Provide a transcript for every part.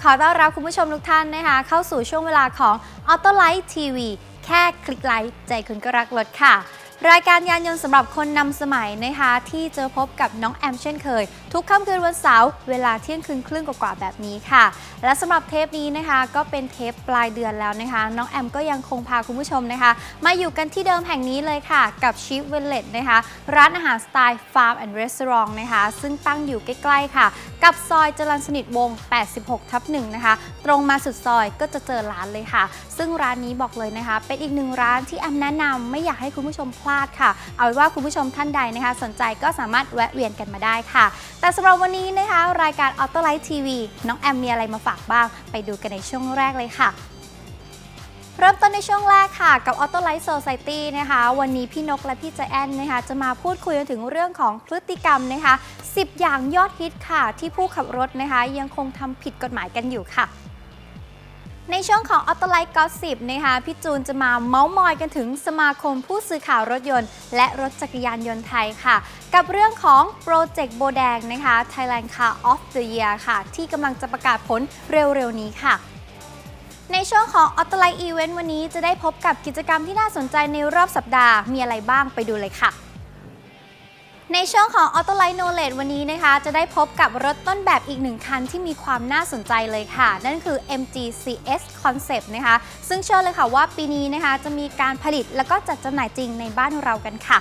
ขอต้อนรับคุณผู้ชมทุกท่านนะคะ เข้าสู่ช่วงเวลาของ Auto Light TV แค่คลิกไลค์ใจคุณก็รักรถค่ะ รายการยานยนต์สำหรับคนนำสมัยนะคะ ที่เจอพบกับน้องแอมเช่นเคย ทุกค่ำคืนวันเสาร์เวลาเที่ยงคืนครึ่งกว่าๆแบบนี้ค่ะ และสำหรับเทปนี้นะคะ ก็เป็นเทปปลายเดือนแล้วนะคะ น้องแอมก็ยังคงพาคุณผู้ชมนะคะ มาอยู่กันที่เดิมแห่งนี้เลยค่ะ กับชิฟเวลเลตนะคะ ร้านอาหารสไตล์ฟาร์มแอนด์รีสอร์ทนะคะ ซึ่งตั้งอยู่ใกล้ๆค่ะ กับซอยจรัญสนิทวงศ์86ทับ1นะคะ ตรงมาสุดซอยก็จะเจอร้านเลยค่ะ ซึ่งร้านนี้บอกเลยนะคะ เป็นอีกหนึ่งร้านที่แอมแนะนำไม่อยากให้คุณผู้ชมพลาดค่ะ เอาไว้ว่าคุณผู้ชมท่านใดนะคะ สนใจก็สามารถแวะเวียนกันมาได้ค่ะแต่สำหรับวันนี้นะคะ รายการ Auto Light TV น้องแอมมีอะไรมาฝากบ้าง ไปดูกันในช่วงแรกเลยค่ะ เริ่มต้นในช่วงแรกค่ะกับ Auto Light Society นะคะ วันนี้พี่นกและพี่ใจแอนนะคะ จะมาพูดคุยกันถึงเรื่องของพฤติกรรมนะคะ 10 อย่างยอดฮิตค่ะ ที่ผู้ขับรถนะคะ ยังคงทำผิดกฎหมายกันอยู่ค่ะ ในช่วงของ Auto Light Gossip นะคะพี่จูนจะมาเมาส์มอยกันถึงสมาคมผู้สื่อข่าวรถยนต์ และรถจักรยานยนต์ไทยค่ะ กับเรื่องของโปรเจกต์โบแดงนะคะ Thailand Car of the Year ค่ะ ที่กำลังจะประกาศผลเร็วๆนี้ค่ะ ในช่วงของ Auto Light Event วันนี้จะได้พบกับกิจกรรมที่น่าสนใจในรอบสัปดาห์มีอะไรบ้างไปดูเลยค่ะ ในช่วงของ Auto Light Knowledge วันนี้นะคะ จะได้พบกับรถต้นแบบอีกหนึ่งคันที่มีความน่าสนใจเลยค่ะ นั่นคือ MG CS Concept นะคะ ซึ่งเชื่อเลยค่ะว่าปีนี้นะคะ จะมีการผลิตแล้วก็จัดจำหน่ายจริงในบ้านเรากันค่ะ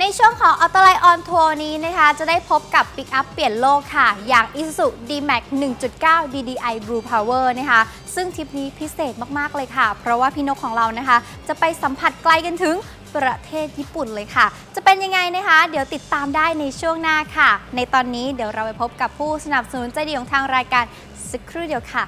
ในช่วงของ Auto Light On Tour นี้นะคะ จะได้พบกับปิกอัพเปลี่ยนโลกค่ะ อย่าง Isuzu D-Max 1.9 DDI Blue Power นะคะ ซึ่งทริปนี้พิเศษมาก ๆ เลยค่ะ เพราะว่าพี่นกของเรานะคะ จะไปสัมผัสไกลกันถึง ประเทศญี่ปุ่นเลยค่ะ จะเป็นยังไงนะคะ เดี๋ยวติดตามได้ในช่วงหน้าค่ะ ในตอนนี้เดี๋ยวเราไปพบกับผู้สนับสนุนใจดีของทางรายการสักครู่เดียวค่ะ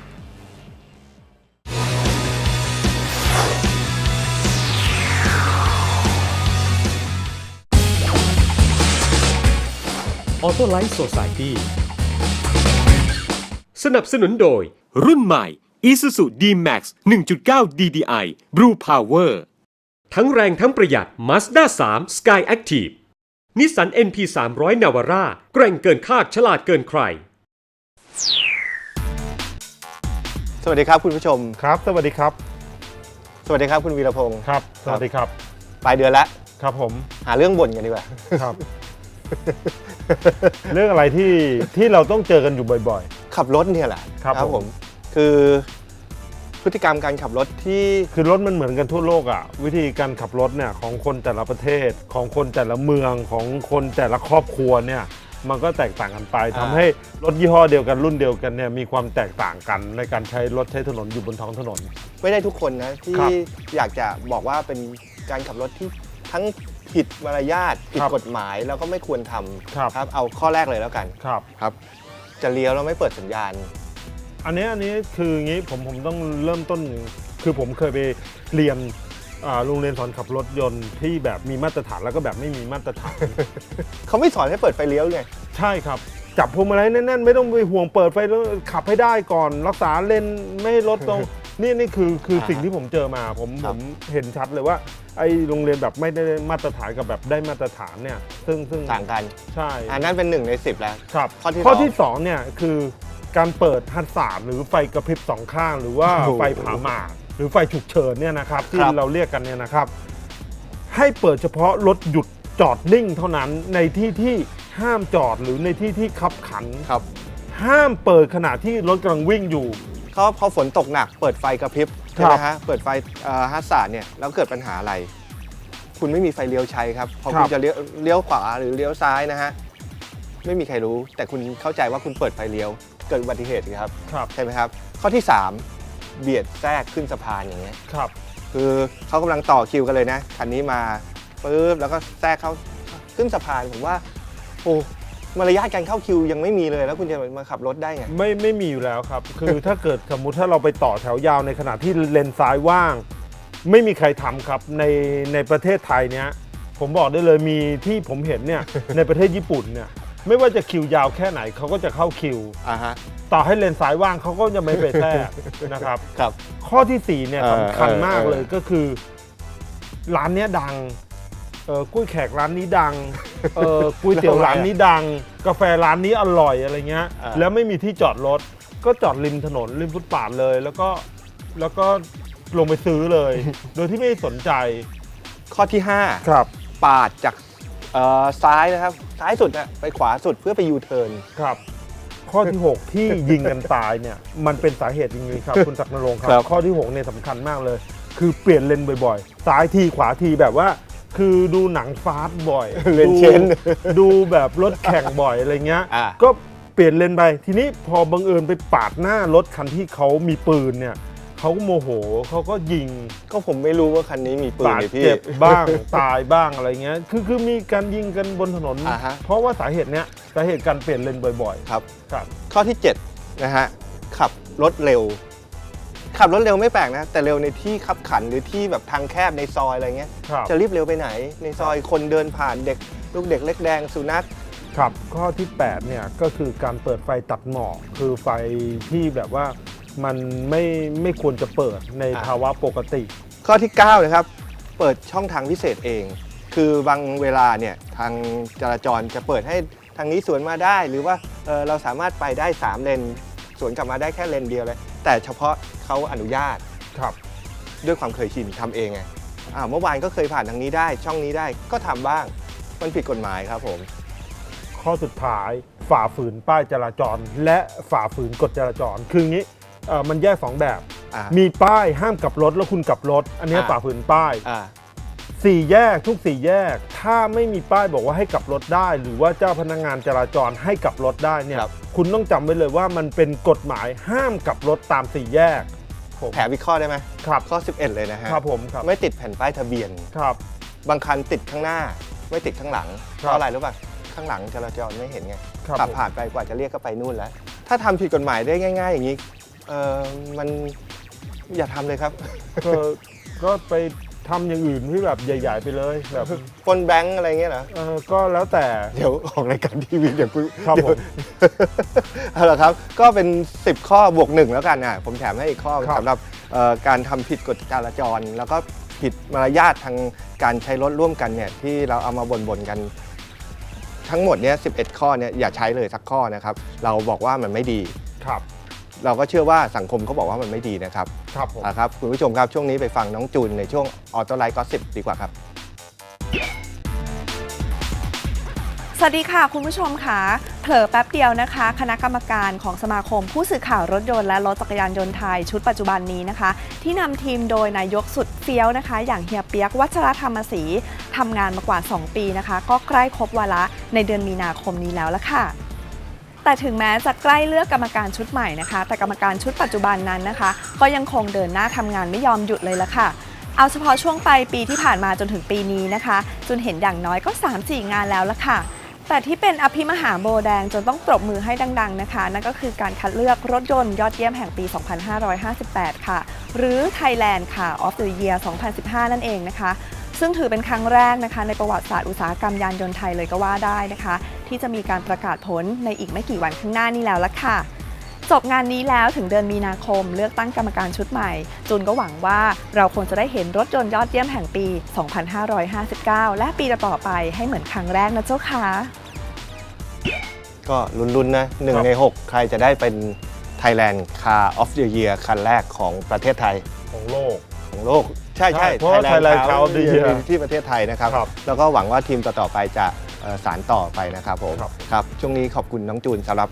ออโต้ไลท์โซซ i ตี้สนับสนุนโดย รุ่นใหม่ Isuzu D-Max 1.9 DDI Blue Power ทั้งแรงทั้งประหยัด Mazda 3 Sky Active นิสสัน NP 300 Navara แกร่งเกินคาดฉลาดเกินใคร สวัสดีครับคุณผู้ชม ครับ สวัสดีครับ สวัสดีครับคุณวีรพงศ์ครับ สวัสดีครับ ปลายเดือนแล้วครับผม หาเรื่องบ่นกันดีกว่า ครับ เรื่องอะไรที่ที่เราต้องเจอกันอยู่บ่อยขับรถเนี่ยแหละ ครับผม คือ พฤติกรรมการขับรถที่ๆคือรถมันเหมือนกันทั่วโลกอะ่ะ วิธีการขับรถเนี่ยของคนแต่ละประเทศของคนแต่ละเมืองของคนแต่ละครอบครัวเนี่ยมันก็แตกต่างกันไปทำให้รถยี่ห้อเดียวกันรุ่นเดียวกันเนี่ยมีความแตกต่างกันในการใช้รถใช้ถนนอยู่บนท้องถนน ไม่ได้ทุกคนนะที่ครับอยากจะบอกว่าเป็นการขับรถที่ทั้งผิดมารยาทผิดครับกฎหมายแล้วก็ไม่ควรทำครับครับเอาข้อแรกเลยแล้วกันครับครับ จะเลี้ยวแล้วไม่เปิดสัญญาณ อันนี้อันนี้คืออย่างนี้ผมผมต้องเริ่มต้น คือผมเคยไปเรียนอ่าโรงเรียนสอนขับรถยนต์ที่แบบมีมาตรฐานแล้วก็แบบไม่มีมาตรฐาน เขาไม่สอนให้เปิดไฟเลี้ยวไง ใช่ครับ จับพวงมาลัยแน่นๆ ไม่ต้องไปห่วงเปิดไฟแล้วขับให้ได้ก่อนรักษาเลนไม่ให้รถตรง นี่นี่คือคืออ่าสิ่งที่ผมเจอมาผมคผรับ มเห็นชัดเลยว่า ไอ้โรงเรียนแบบไม่ได้มาตรฐานกับแบบได้มาตรฐานเนี่ย ซึ่งซึ่งต่างกัน ใช่อันนั้นเป็นหนึ่งในสิบแล้ว ครับข้อที่ข้อสองที่สองเนี่ยคือ การเปิดฮัตสามหรือไฟกระพริบสองข้าง หรือว่าโอ้โหไฟผาหมากหรือไฟฉุกเฉินเนี่ยนะครับที่ครับ เราเรียกกันเนี่ยนะครับ ให้เปิดเฉพาะรถหยุดจอดนิ่งเท่านั้นในที่ที่ห้ามจอดหรือในที่ที่คับขัน ครับห้ามเปิดขณะที่รถกำลังวิ่งอยู่ เขาพอฝนตกหนักเปิดไฟกระพริบคใช่รับไหมฮะเปิดไฟเอ่อฮัสสาดเนี่ยแล้วเกิดปัญหาอะไร คุณไม่มีไฟเลี้ยวใช้ครับพอคุณจะเลี้ยวเลี้ยวขวาหรือเลี้ยวซ้ายนะฮะไม่มีใครรู้ แต่คุณเข้าใจว่าคุณเปิดไฟเลี้ยว เกิดอุบัติเหตุครับครับใช่ไหมครับ ข้อที่ 3 เบียดแทรกขึ้นสะพานอย่างเงี้ยครับ คือเขากำลังต่อคิวกันเลยนะคันนี้มาปุ๊บแล้วก็แทรกเข้าขึ้นสะพานผมว่าโอ้มารยาทการเข้าคิวยังไม่มีเลยแล้วคุณจะมาขับรถได้ไง ไม่ไม่มีอยู่แล้วครับ คือถ้าเกิดสมมุติถ้าเราไปต่อแถวยาวในขณะที่เลนซ้ายว่าง ไม่มีใครทำครับในในประเทศไทยเนี้ยผมบอกได้เลยมีที่ผมเห็นเนี่ยในประเทศญี่ปุ่นเนี่ย ไม่ว่าจะคิวยาวแค่ไหนเขาก็จะเข้าคิว อ่าฮะ ต่อให้เลนซ้ายว่างเขาก็จะไม่ไปแทรก นะครับ ครับ ข้อที่4เนี่ยเออสำคัญเออมากเออ เลยก็คือ ร้านเนี้ยดังเออกล้วยแขกร้านนี้ดังเออก๋วยเตี๋ยวร้านนี้ดัง กาแฟร้านนี้อร่อยอะไรเงี้ยอ่าแล้วไม่มีที่จอดรถ ก็จอดริมถนนริมฟุตบาทเลย แล้วก็แล้วก็ลงไปซื้อเลย โดยที่ไม่สนใจข้อที่ ครับ 5 ปาดจาก เอ่อซ้ายนะครับ ซ้ายสุดนะไปขวาสุดเพื่อไปยูเทิร์น ครับ ข้อที่ 6 ที่ยิงกันตายเนี่ย มันเป็นสาเหตุอย่างนี้ครับ คุณศักดิ์นรงค์คครัรับ บ ข้อที่6เนี่ยสำคัญมากเลย คือเปลี่ยนเลนบ่อยๆ ซ้ายทีขวาทีแบบว่า คือดูหนังฟาสต์บ่อยเลนดูเชนดูแบบรถแข่งบ่อยอะไรเงี้ย อ่า ก็เปลี่ยนเลนไป ทีนี้พอบังเอิญไปปาดหน้ารถคันที่เขามีปืนเนี่ย เขาก็โมโหเขาก็ยิงก็ผมไม่รู้ว่าคันนี้มีปืนบาดเลยพี่ เจ็บบ้าง ตายบ้างอะไรเงี้ยคือคือมีการยิงกันบนถนน อ่าฮะ เพราะว่าสาเหตุเนี้ยสาเหตุการเปลี่ยนเลนบ่อยครับ ๆ ครับ ข้อที่ 7 นะฮะ ขับรถเร็ว ขับรถเร็วไม่แปลกนะ แต่เร็วในที่ขับขันหรือที่แบบทางแคบในซอยอะไรเงี้ย ครับ จะรีบเร็วไปไหน ในซอยคนเดินผ่านเด็ก ลูกเด็กเล็กแดงสุนัข ครับข้อที่ 8 เนี่ย ก็คือการเปิดไฟตัดหมอกคือไฟที่แบบว่า มันไม่ไม่ควรจะเปิดในอ่าภาวะปกติ ข้อที่9นะครับ เปิดช่องทางพิเศษเอง คือบางเวลาเนี่ยทางจราจรจะเปิดให้ทางนี้สวนมาได้ หรือว่าเอ่อเราสามารถไปได้ 3 เลนสวนกลับมาได้แค่เลนเดียวเลย แต่เฉพาะเขาอนุญาตครับ ด้วยความเคยชินทำเองไงอ่าเมื่อวานก็เคยผ่านทางนี้ได้ ช่องนี้ได้ก็ทำบ้าง มันผิดกฎหมายครับผม ข้อสุดท้ายฝ่าฝืนป้ายจราจร และฝ่าฝืนกฎจราจร คืออย่างนี้ เอ่อมันแยกสองแบบ อ่ามีป้ายห้ามกลับรถแล้วคุณกลับรถ อันเนี้ยอ่า ฝ่าฝืนป้าย อ่า สี่แยกทุกสี่แยก ถ้าไม่มีป้ายบอกว่าให้กลับรถได้ หรือว่าเจ้าพนักงานจราจรให้กลับรถได้เนี่ยครับ คุณต้องจำไว้เลยว่ามันเป็นกฎหมายห้ามกลับรถตามสี่แยกผมแถมอีกข้อได้ไหมครับข้อ 11 เลยนะฮะครับผมครับไม่ติดแผ่นป้ายทะเบียน ครับ บางคันติดข้างหน้า ไม่ติดข้างหลังครับเพราะอะไรรู้ป่ะข้างหลังจราจรไม่เห็นไงครับขับผม ผ่านไปกว่าจะเรียกก็ไปนู่นแล้ว ถ้าทำผิดกฎหมายได้ง่าย ๆ อย่างนี้ เออมันอย่าทำเลยครับก็ก็ไปทำอย่างอื่นที่แบบใหญ่ ๆ ไปเลยแบบปล้นแบงค์อะไรเงี้ยเหรอ เออก็แล้วแต่ เดี๋ยวออกรายการทีวีเดี๋ยวคุณครับเดี๋ยวผมเอาละครับ ก็เป็น 10 ข้อบวกหนึ่งแล้วกันอะผมแถมให้อีกข้อครับ สำหรับเอ่อการทำผิดกฎจราจร แล้วก็ผิดมารยาททางการใช้รถร่วมกันเนี่ยที่เราเอามาบ่นๆกัน ทั้งหมดเนี่ย11 ข้อเนี่ยอย่าใช้เลยสักข้อนะครับ เราบอกว่ามันไม่ดี ครับ เราก็เชื่อว่าสังคมเขาบอกว่ามันไม่ดีนะครับครับผม อะครับคุณผู้ชมครับช่วงนี้ไปฟังน้องจูนในช่วงออโต้ไลท์ก็สิบดีกว่าครับ สวัสดีค่ะ คุณผู้ชมค่ะเผลอแป๊บเดียวนะคะ คณะกรรมการของสมาคม ผู้สื่อข่าวรถยนต์และรถจักรยานยนต์ไทยชุดปัจจุบันนี้นะคะ ที่นำทีมโดยนายกสุดเฟี้ยวนะคะ อย่างเฮียเปียกวัชรธรรมศรีทำงานมากว่า 2 ปีนะคะ ก็ใกล้ครบวาระในเดือนมีนาคมนี้แล้วละค่ะ แต่ถึงแม้จะใกล้เลือกกรรมการชุดใหม่นะคะ แต่กรรมการชุดปัจจุบันนั้นนะคะ ก็ยังคงเดินหน้าทำงานไม่ยอมหยุดเลยละค่ะ เอาเฉพาะช่วงปลายปีที่ผ่านมาจนถึงปีนี้นะคะ จนเห็นอย่างน้อยก็ 3-4 งานแล้วละค่ะแต่ที่เป็นอภิมหาโบแดงจนต้องปรบมือให้ดัง ๆนะคะ นั่นก็คือการคัดเลือกรถยนต์ยอดเยี่ยมแห่งปี 2558 ค่ะ หรือ Thailand ค่ะ of the Year 2015 นั่นเองนะคะ ซึ่งถือเป็นครั้งแรกนะคะ ในประวัติศาสตร์อุตสาหกรรมยานยนต์ไทยเลยก็ว่าได้นะคะ ที่จะมีการประกาศผลในอีกไม่กี่วันข้างหน้านี้แล้วละค่ะ จบงานนี้แล้วถึงเดือนมีนาคมเลือกตั้งกรรมการชุดใหม่จูนก็หวังว่าเราคงจะได้เห็นรถยนต์ยอดเยี่ยมแห่งปี 2559 และปีต่อๆไปให้เหมือนครั้งแรกนะเจ้าค่ะ ก็ลุ้นๆนะหนึ่งครับใน 6 ใครจะได้เป็น Thailand Car of the Year คันแรกของประเทศไทยของโลก ของโลก ใช่ใช่ใช่เพราะว่า Thailand Car of the Year ที่ประเทศไทยนะครับ ครับ แล้วก็หวังว่าทีมต่อๆไปจะ เอ่อสารต่อไปนะครับผมครับ ครับ ช่วงนี้ขอบคุณน้องจูนสำหรับ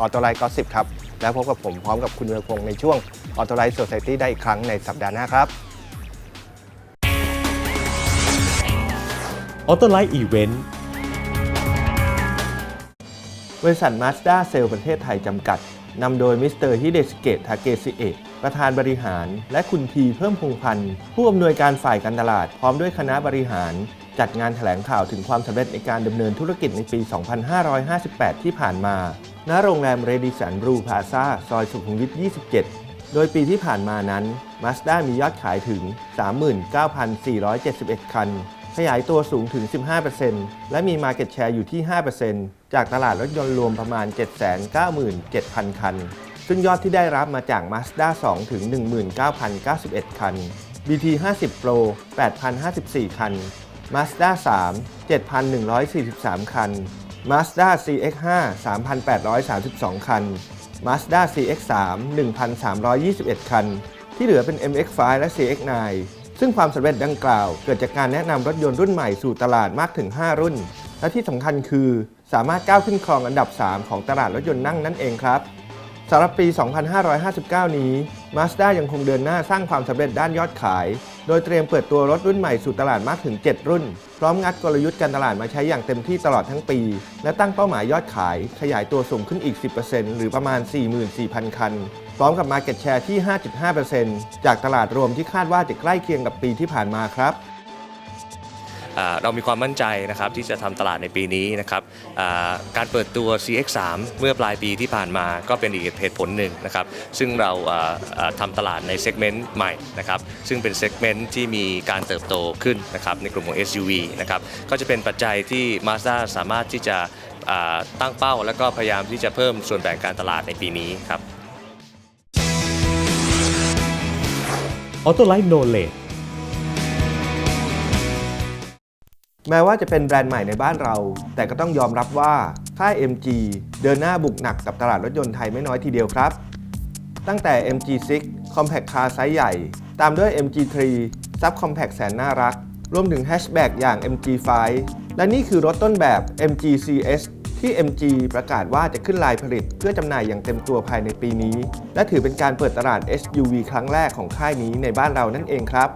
ออโตไลท์ก็สิบครับ แล้วพบกับผมพร้อมกับคุณเวรพงศ์ในช่วงออโตไลท์ o c i ตี้ได้อีกครั้งในสัปดาห์หน้าครับ ออโตไลท์อีเวนต์ บริษัทมาสด้าเซลประเทศไทยจำกัด นำโดยมิสเตอร์ฮิเดสเกตทาเกซิเอะประธานบริหาร และคุณทีเพิ่มพงพันธ์ ผู้อำนวยการฝ่ายการตลาด พร้อมด้วยคณะบริหาร จัดงานแถลงข่าวถึงความสำเร็จในการดำเนินธุรกิจในปี 2558 ที่ผ่านมา ณ โรงแรมเรดิสันรูพาซาซอยสุขุมวิท 27 โดยปีที่ผ่านมานั้น Mazda มียอดขายถึง 39,471 คัน ขยายตัวสูงถึง 15%และมี Market Share อยู่ที่ 5%จากตลาดรถยนต์รวมประมาณ 797,000 คัน ซึ่งยอดที่ได้รับมาจาก Mazda 2 ถึง 19,091 คัน BT 50 Pro 8,054 คัน Mazda 3 7,143 คัน Mazda CX5 3,832 คัน Mazda CX3 1,321 คัน ที่เหลือเป็น MX5 และ CX9 ซึ่งความสำเร็จดังกล่าว เกิดจากการแนะนำรถยนต์รุ่นใหม่สู่ตลาดมากถึง 5 รุ่น และที่สำคัญคือสามารถก้าวขึ้นครองอันดับ 3 ของตลาดรถยนต์นั่งนั่นเองครับสำหรับปี 2559 นี้ Mazda ยังคงเดินหน้าสร้างความสำเร็จด้านยอดขาย โดยเตรียมเปิดตัวรถรุ่นใหม่สู่ตลาดมากถึง 7 รุ่น พร้อมงัดกลยุทธ์การตลาดมาใช้อย่างเต็มที่ตลอดทั้งปี และตั้งเป้าหมายยอดขาย ขยายตัวสูงขึ้นอีก 10%หรือประมาณ 44,000 คัน พร้อมกับ Market Share ที่ 5.5%จากตลาดรวมที่คาดว่าจะใกล้เคียงกับปีที่ผ่านมาครับ เรามีความมั่นใจนะครับที่จะทำตลาดในปีนี้นะครับการเปิดตัว CX3 เมื่อปลายปีที่ผ่านมาก็เป็นอีกเหตุผลหนึ่งนะครับซึ่งเราอ่าอ่าทำตลาดในเซกเมนต์ใหม่นะครับซึ่งเป็นเซกเมนต์ที่มีการเติบโตขึ้นนะครับในกลุ่มของ SUV นะครับก็จะเป็นปัจจัยที่ Mazda สามารถที่จะตั้งเป้า แล้วก็พยายามที่จะเพิ่มส่วนแบ่งการตลาดในปีนี้ครับออ แม้ว่าจะเป็นแบรนด์ใหม่ในบ้านเรา แต่ก็ต้องยอมรับว่าค่าย MG เดินหน้าบุกหนักกับตลาดรถยนต์ไทยไม่น้อยทีเดียวครับ ตั้งแต่ MG6 Compact Car ไซส์ใหญ่ ตามด้วย MG3 Sub Compact แสนน่ารัก รวมถึงแฮชแบ็กอย่าง MG5 และนี่คือรถต้นแบบ MG CS ที่ MG ประกาศว่าจะขึ้นลายผลิตเพื่อจำหน่ายอย่างเต็มตัวภายในปีนี้ และถือเป็นการเปิดตลาด SUV ครั้งแรกของค่ายนี้ในบ้านเรานั่นเองครับ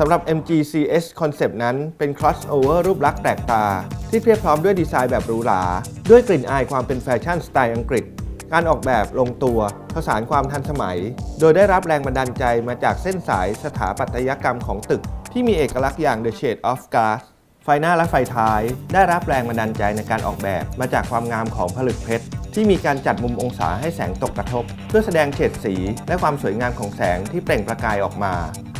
สำหรับ MG CS Concept นั้นเป็น crossover รูปลักษณ์แปลกตา ที่เพียบพร้อมด้วยดีไซน์แบบหรูหรา ด้วยกลิ่นอายความเป็นแฟชั่นสไตล์อังกฤษ การออกแบบลงตัวผสานความทันสมัย โดยได้รับแรงบันดาลใจมาจากเส้นสายสถาปัตยกรรมของตึก ที่มีเอกลักษณ์อย่าง The Shade of Glass ไฟหน้าและไฟท้าย ได้รับแรงบันดาลใจในการออกแบบมาจากความงามของผลึกเพชรที่มีการจัดมุมองศาให้แสงตกกระทบ เพื่อแสดงเฉดสีและความสวยงามของแสงที่เปล่งประกายออกมา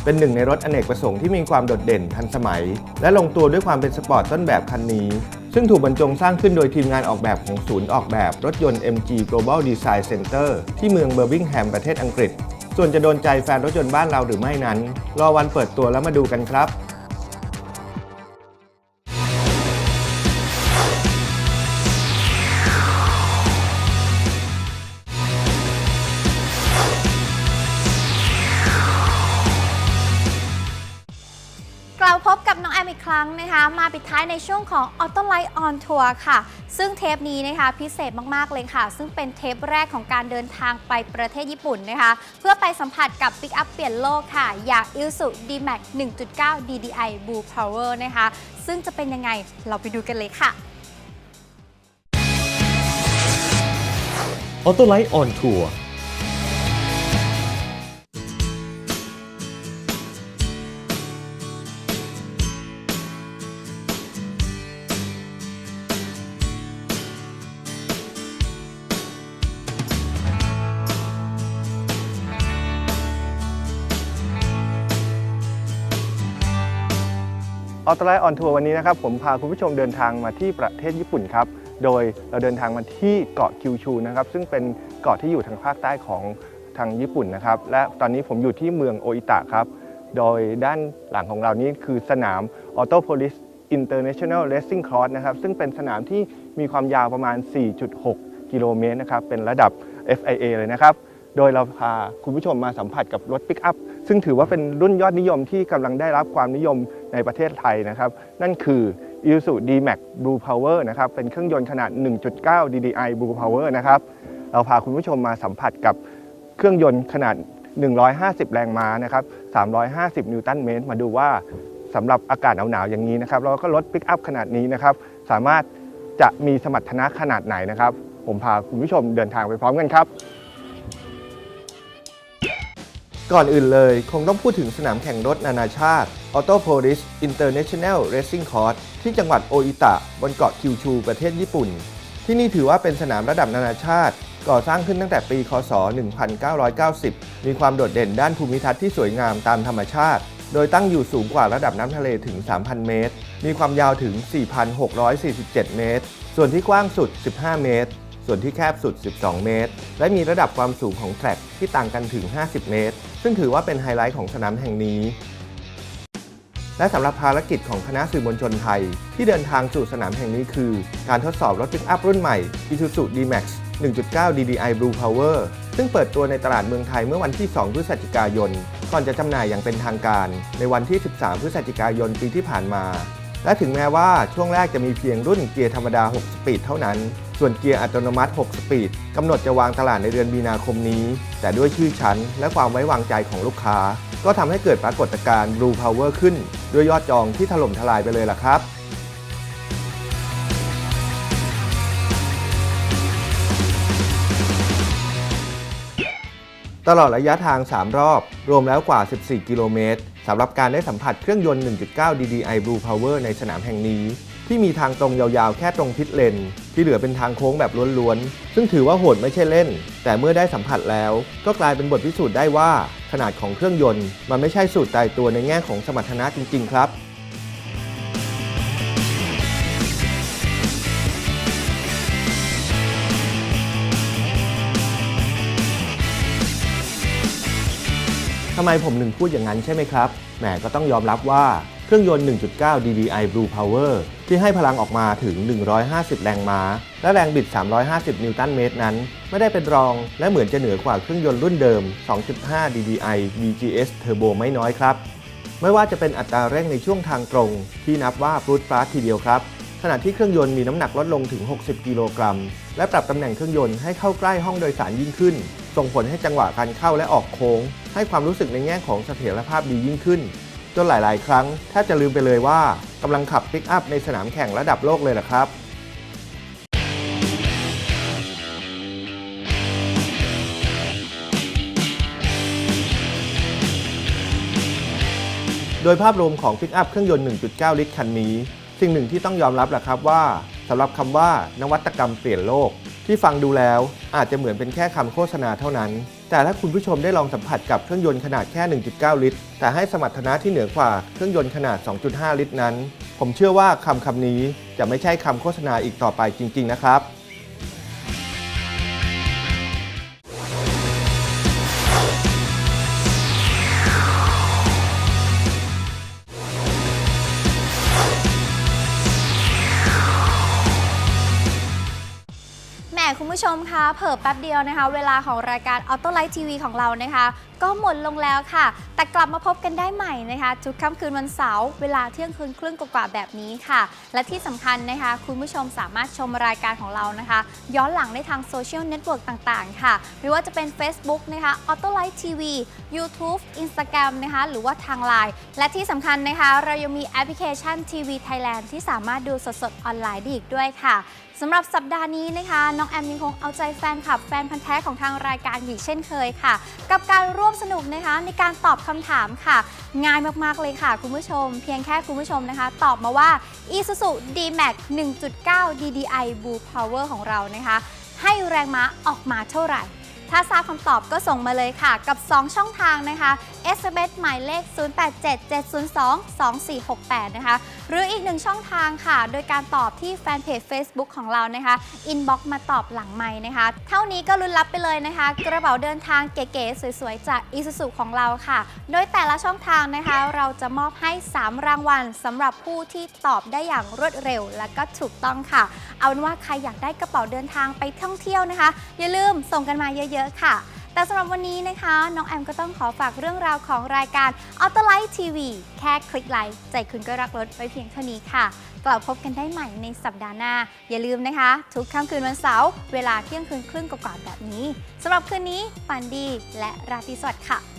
เป็นหนึ่งในรถอเนกประสงค์ที่มีความโดดเด่นทันสมัย และลงตัวด้วยความเป็นสปอร์ตต้นแบบคันนี้ ซึ่งถูกบรรจงสร้างขึ้นโดยทีมงานออกแบบของศูนย์ออกแบบรถยนต์ MG Global Design Center ที่เมืองเบอร์มิงแฮมประเทศอังกฤษ ส่วนจะโดนใจแฟนรถยนต์บ้านเราหรือไม่นั้น รอวันเปิดตัวแล้วมาดูกันครับ กับน้องแอมอีกครั้งนะคะ มาปิดท้ายในช่วงของ Auto Light on Tour ค่ะ ซึ่งเทปนี้นะคะพิเศษมากๆเลยค่ะ ซึ่งเป็นเทปแรกของการเดินทางไปประเทศญี่ปุ่นนะคะ เพื่อไปสัมผัสกับปิกอัพเปลี่ยนโลกค่ะ อย่าง i l s u D-Max 1.9 DDI Blue Power นะคะ ซึ่งจะเป็นยังไงเราไปดูกันเลยค่ะออโต ออตไลท์ออนทัวร์วันนี้นะครับผมพาคุณผู้ชมเดินทางมาที่ประเทศญี่ปุ่นครับ โดยเราเดินทางมาที่เกาะคิวชูนะครับซึ่งเป็นเกาะที่อยู่ทางภาคใต้ของทางญี่ปุ่นนะครับและตอนนี้ผมอยู่ที่เมืองโออิตะครับ โดยด้านหลังของเรานี้คือสนาม Auto Police International Racing Course นะครับซึ่งเป็นสนามที่มีความยาวประมาณ 4.6 กิโลเมตรนะครับเป็นระดับ FIA เลยนะครับ โดยเราพาคุณผู้ชมมาสัมผัสกับรถปิกอัพซึ่งถือว่าเป็นรุ่นยอดนิยมที่กำลังได้รับความนิยมในประเทศไทยนะครับ นั่นคือ Isuzu D-Max Blue Power นะครับเป็นเครื่องยนต์ขนาด 1.9 DDI Blue Power นะครับเราพาคุณผู้ชมมาสัมผัสกับเครื่องยนต์ขนาด 150 แรงม้านะครับ 350 นิวตันเมตร มาดูว่าสำหรับอากาศหนาวๆอย่างนี้นะครับแล้วก็รถปิกอัพขนาดนี้นะครับ สามารถจะมีสมรรถนะขนาดไหนนะครับ ผมพาคุณผู้ชมเดินทางไปพร้อมกันครับ ก่อนอื่นเลยคงต้องพูดถึงสนามแข่งรถนานาชาติ Auto Police International Racing Course ที่จังหวัดโออิตะบนเกาะคิวชูประเทศญี่ปุ่น ที่นี่ถือว่าเป็นสนามระดับนานาชาติ ก่อสร้างขึ้นตั้งแต่ปี คศ 1990 มีความโดดเด่นด้านภูมิทัศน์ที่สวยงามตามธรรมชาติ โดยตั้งอยู่สูงกว่าระดับน้ำทะเลถึง 3,000 เมตร มีความยาวถึง 4,647 เมตร ส่วนที่กว้างสุด 15 เมตร ส่วนที่แคบสุด 12 เมตร และมีระดับความสูงของแทร็กที่ต่างกันถึง 50 เมตร ซึ่งถือว่าเป็นไฮไลท์ของสนามแห่งนี้ และสำหรับภารกิจของคณะสื่อมวลชนไทย ที่เดินทางสู่สนามแห่งนี้คือ การทดสอบรถปิกอัพรุ่นใหม่ Isuzu D-Max 1.9 DDI Blue Power ซึ่งเปิดตัวในตลาดเมืองไทยเมื่อวันที่ 2 พฤศจิกายน ก่อนจะจำหน่ายอย่างเป็นทางการ ในวันที่ 13 พฤศจิกายนปีที่ผ่านมา และถึงแม้ว่าช่วงแรกจะมีเพียงรุ่นเกียร์ธรรมดา 6 สปีดเท่านั้น ส่วนเกียร์อัตโนมัติ 6 สปีดกำหนดจะวางตลาดในเดือนมีนาคมนี้ แต่ด้วยชื่อชั้น และความไว้วางใจของลูกค้า ก็ทำให้เกิดปรากฏการณ์ Blue Power ขึ้น ด้วยยอดจองที่ถล่มทลายไปเลยล่ะครับตลอดระยะทาง 3 รอบ รวมแล้วกว่า 14 กิโลเมตรสำหรับการได้สัมผัสเครื่องยนต์ 1.9 DDI Blue Power ในสนามแห่งนี้ ที่มีทางตรงยาวๆ แค่ตรงพิษเลน ที่เหลือเป็นทางโค้งแบบล้วนๆ ซึ่งถือว่าโหดไม่ใช่เล่น แต่เมื่อได้สัมผัสแล้ว ก็กลายเป็นบทพิสูจน์ได้ว่า ขนาดของเครื่องยนต์ มันไม่ใช่สูตรตายตัวในแง่ของสมรรถนะจริง ๆ ครับทำไมผมถึงพูดอย่างนั้นใช่ไหมครับ แหมก็ต้องยอมรับว่า เครื่องยนต์ 1.9 DDI Blue Power ที่ให้พลังออกมาถึง 150 แรงม้า และแรงบิด 350 นิวตันเมตรนั้น ไม่ได้เป็นรองและเหมือนจะเหนือกว่าเครื่องยนต์รุ่นเดิม 2.5 DDI VGS Turbo ไม่น้อยครับ ไม่ว่าจะเป็นอัตราเร่งในช่วงทางตรง ที่นับว่าฟรุตฟาสทีเดียวครับ ขณะที่เครื่องยนต์มีน้ำหนักลดลงถึง 60 กิโลกรัม และปรับตำแหน่งเครื่องยนต์ให้เข้าใกล้ห้องโดยสารยิ่งขึ้น ส่งผลให้จังหวะการเข้าและออกโค้ง ให้ความรู้สึกในแง่ของเสถียรภาพดียิ่งขึ้น จนหลาย ๆ ครั้งแทบจะลืมไปเลยว่ากำลังขับปิกอัพในสนามแข่งระดับโลกเลยล่ะครับโดยภาพรวมของปิกอัพเครื่องยนต์ 1.9 ลิตรคันนี้ สิ่งหนึ่งที่ต้องยอมรับแหละครับว่าสำหรับคำว่านวัตกรรมเปลี่ยนโลก ที่ฟังดูแล้วอาจจะเหมือนเป็นแค่คำโฆษณาเท่านั้น แต่ถ้าคุณผู้ชมได้ลองสัมผัสกับเครื่องยนต์ขนาดแค่ 1.9 ลิตร แต่ให้สมรรถนะที่เหนือกว่าเครื่องยนต์ขนาด 2.5 ลิตรนั้น ผมเชื่อว่าคำคำนี้จะไม่ใช่คำโฆษณาอีกต่อไปจริง ๆ นะครับ เผิ่แป๊บเดียวนะคะ เวลาของรายการ Auto Light TV ของเรานะคะ ก็หมดลงแล้วค่ะ แต่กลับมาพบกันได้ใหม่นะคะ ทุกค่ำคืนวันเสาร์เวลาเที่ยงคืนครึ่งกว่าๆแบบนี้ค่ะ และที่สำคัญนะคะ คุณผู้ชมสามารถชมรายการของเรานะคะ ย้อนหลังได้ทางโซเชียลเน็ตเวิร์กต่างๆ ค่ะ ไม่ว่าจะเป็น Facebook นะคะ Auto Light TV YouTube Instagram นะคะ หรือว่าทาง Line และที่สำคัญนะคะ เรายังมีแอปพลิเคชัน TV Thailand ที่สามารถดูสดๆออนไลน์ได้อีกด้วยค่ะ สำหรับสัปดาห์นี้นะคะ น้องแอมยังคงเอาใจแฟนคลับ แฟนพันธ์แท้ของทางรายการอีกเช่นเคยค่ะ กับการร่วมสนุกนะคะในการตอบคำถามค่ะ ง่ายมากๆเลยค่ะ คุณผู้ชม เพียงแค่คุณผู้ชมนะคะ ตอบมาว่า Isuzu D-Max 1.9 DDI Blue Power ของเรานะคะ ให้แรงม้าออกมาเท่าไหร่ถ้าทราบคำตอบก็ส่งมาเลยค่ะ กับ 2 ช่องทางนะคะ SMS หมายเลข 0877022468 นะคะ หรืออีกหนึ่งช่องทางค่ะ โดยการตอบที่แฟนเพจ Facebook ของเรานะคะ inbox มาตอบหลังไม้นะคะ เท่านี้ก็ลุ้นรับไปเลยนะคะ กระเป๋าเดินทางเก๋ๆสวยๆ จาก Isuzu ของเราค่ะ โดยแต่ละช่องทางนะคะ เราจะมอบให้ 3 รางวัลสำหรับผู้ที่ตอบได้อย่างรวดเร็ว และก็ถูกต้องค่ะ เอาเป็นว่าใครอยากได้กระเป๋าเดินทางไปท่องเที่ยวนะคะ อย่าลืมส่งกันมาเยอะ ๆ ค่ะ แต่สำหรับวันนี้นะคะ น้องแอมก็ต้องขอฝากเรื่องราวของรายการ Auto Light TV แค่คลิกไลค์ใจคุณก็รักรถไว้เพียงเท่านี้ค่ะ กลับพบกันได้ใหม่ในสัปดาห์หน้า อย่าลืมนะคะ ทุกค่ำคืนวันเสาร์เวลาเที่ยงคืนครึ่งก่อนๆแบบนี้สำหรับคืนนี้ฝันดีและราตรีสวัสดิ์ค่ะ